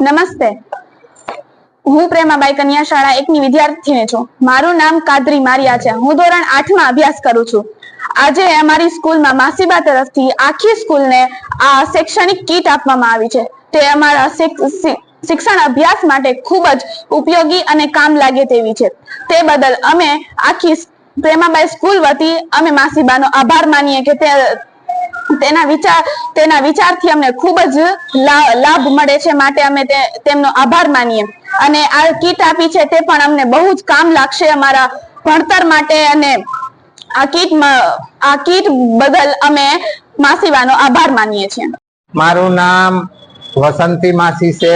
નમસ્તે. હું પ્રેમાબાઈ કન્યા શાળા એકની વિદ્યાર્થીને છું. મારું નામ કાદરી મારિયા છે. હું ધોરણ આઠમાં અભ્યાસ કરું છું. આજે અમારી સ્કૂલમાં માસીબા તરફથી આખી સ્કૂલને આ શૈક્ષણિક કીટ આપવામાં આવી છે. તે અમારા શિક્ષણ અભ્યાસ માટે ખૂબ જ ઉપયોગી અને કામ લાગે તેવી છે. તે બદલ અમે આખી પ્રેમાબાઈ સ્કૂલ વતી અમે માસીબાનો આભાર માનીએ કે તે તેના વિચાર, તેના વિચારથી અમને ખૂબ જ લાભ મળે છે માટે અમે તેમનો આભાર માનીએ. અને આ કીટ આપી છે તે પણ અમને બહુ જ કામ લાગશે અમારા ભણતર માટે અને આ કીટ આ કીટ બદલ અમે માસીવાનો આભાર માનીએ છીએ. મારું નામ વસંતી માસી છે.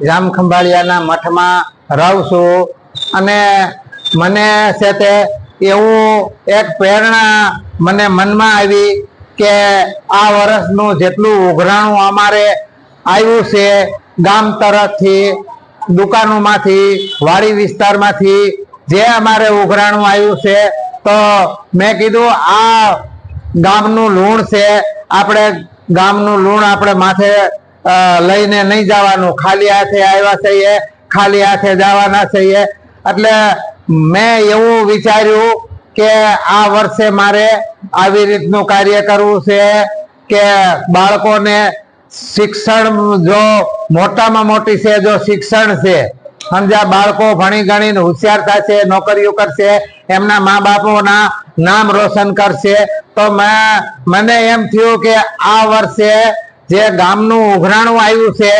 જામ ખંભાળિયાના મઠમાં રહું છું. અને મને છે તે એવું એક પ્રેરણા મને મનમાં આવી કે આ વર્ષનું જેટલું ઉઘરાણું અમારે આવ્યું છે, ગામ તરફથી, દુકાનોમાંથી, વાડી વિસ્તારમાંથી જે અમારે ઉઘરાણું આવ્યું છે, તો મેં કીધું આ ગામનું લૂણ છે, આપણે ગામનું લૂણ આપણે માથે લઈને નહીં જવાનું. ખાલી હાથે આવ્યા છીએ, ખાલી હાથે જવાના છીએ. એટલે મેં એવું વિચાર્યું કે આ વર્ષે મારે આવી રીતનું કાર્ય કરવું છે કે બાળકોને શિક્ષણ જો મોટામાં મોટી છે, જો શિક્ષણ છે, સમજ્યા? બાળકો ભણી ગણીને હોશિયાર થશે, નોકરીઓ કરશે, એમના મા બાપોના નામ રોશન કરશે. તો મેં, મને એમ થયું કે આ વર્ષે જે ગામનું ઉઘરાણું આવ્યું છે,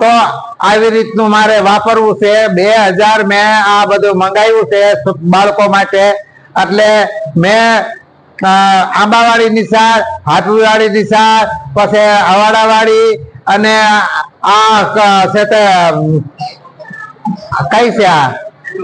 તો આવી રીતનું મારે વાપરવું છે. બે હજાર મેં આ બધું મંગાવ્યું છે, બાળકો માટે. એટલે મેં અ, આંબાવાડી નિશાળ હાથુવાળી નિશાળ પછી અવાડાવાડી અને આ છે તે કઈ છે આ?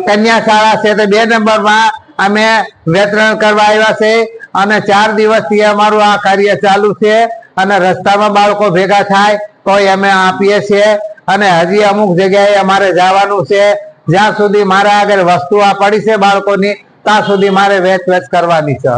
કન્યા શાળા છે તે બે નંબરમાં અમે વિતરણ કરવા આવ્યા છે અને ચાર દિવસથી અમારું આ કાર્ય ચાલુ છે અને રસ્તામાં બાળકો ભેગા થાય તો અમે આપીએ છીએ અને હજી અમુક જગ્યાએ અમારે જવાનું છે. જ્યાં સુધી મારા આગળ વસ્તુ આ પડી છે બાળકોની ત્યાં સુધી મારે વેચ વેચ કરવાની છે.